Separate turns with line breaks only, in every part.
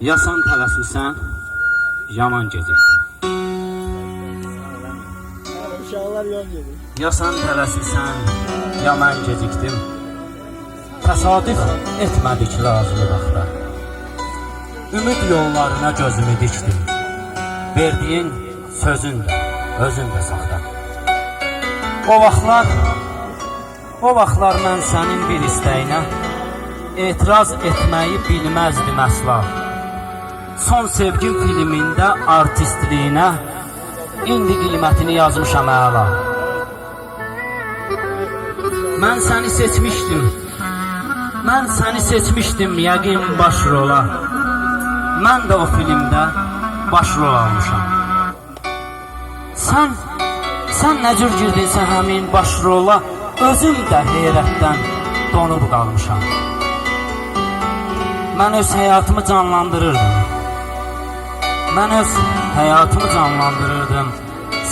Yasan tələsmisən, yaman gecikdin.
Uşaqlar yol gedir.
Yasan tələsirsən, ya mən gecikdim. Təsadüf etmədik lazımı vaxtda. Ümid yollarına gözümü dikdim. Verdiyin sözün də, özün də saxta. O vaxtlar, o vaxtlar mən sənin bir istəyinə etiraz etməyi bilməzdim əsla. Son sevgim filmində artistliyinə indi qiymətini yazmışam əla. Mən səni seçmişdim. Mən səni seçmişdim yəqin baş rola. Mən də o filmdə baş rol almışam. Sən sən nə cür girdinsə həmin baş rola, özüm də heyrətdən donub qalmışam. Mən öz həyatımı canlandırırdım. Mən öz həyatımı canlandırırdım.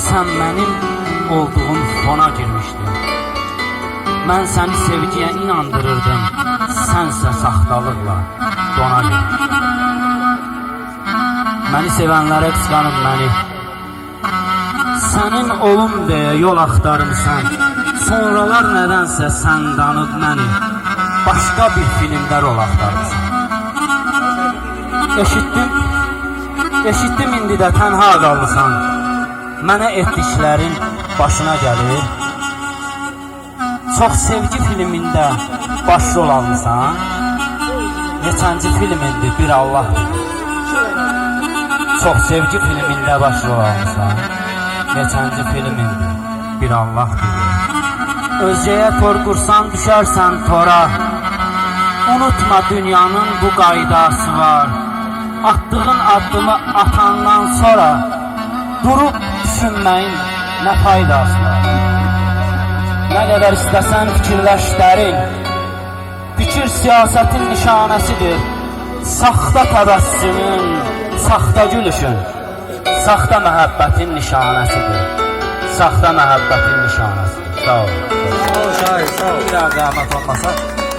Sən mənim olduğum fona girmişdin. Mən səni sevgiyə inandırırdım. Sənsə saxtalıqla dona girmişdin. Məni sevənlərə qısqanıb məni. Sənin olum deyə yol axtarmısan. Sonralar nədənsə sən danıb məni. Başqa bir filmdə rol axtarmısan. Eşitdim, eşitdim indi də tənha qalmısan. Mənə etdiklərin başına gəlir. Çox sevgi filmində başrol almısan. Neçənci filmindir bir Allah. Çox sevgi filmində başrol almısan. Neçənci filmindir bir Allah. Özgəyə tor qursan düşərsən tora. Unutma dünyanın bu qaydası var. Attığın addımı atandan sonra durub düşünməyin nə faydası var? Nə qədər istəsən fikirləş dərin. Fikir siyasətin nişanəsidir. Saxta təbəssümün, saxta gülüşün, saxta məhəbbətin nişanəsidir. Saxta məhəbbətin nişanəsidir. Sağ ol.
Sağ ol şahit sağ ol.
Bir daha zəhmət olmasa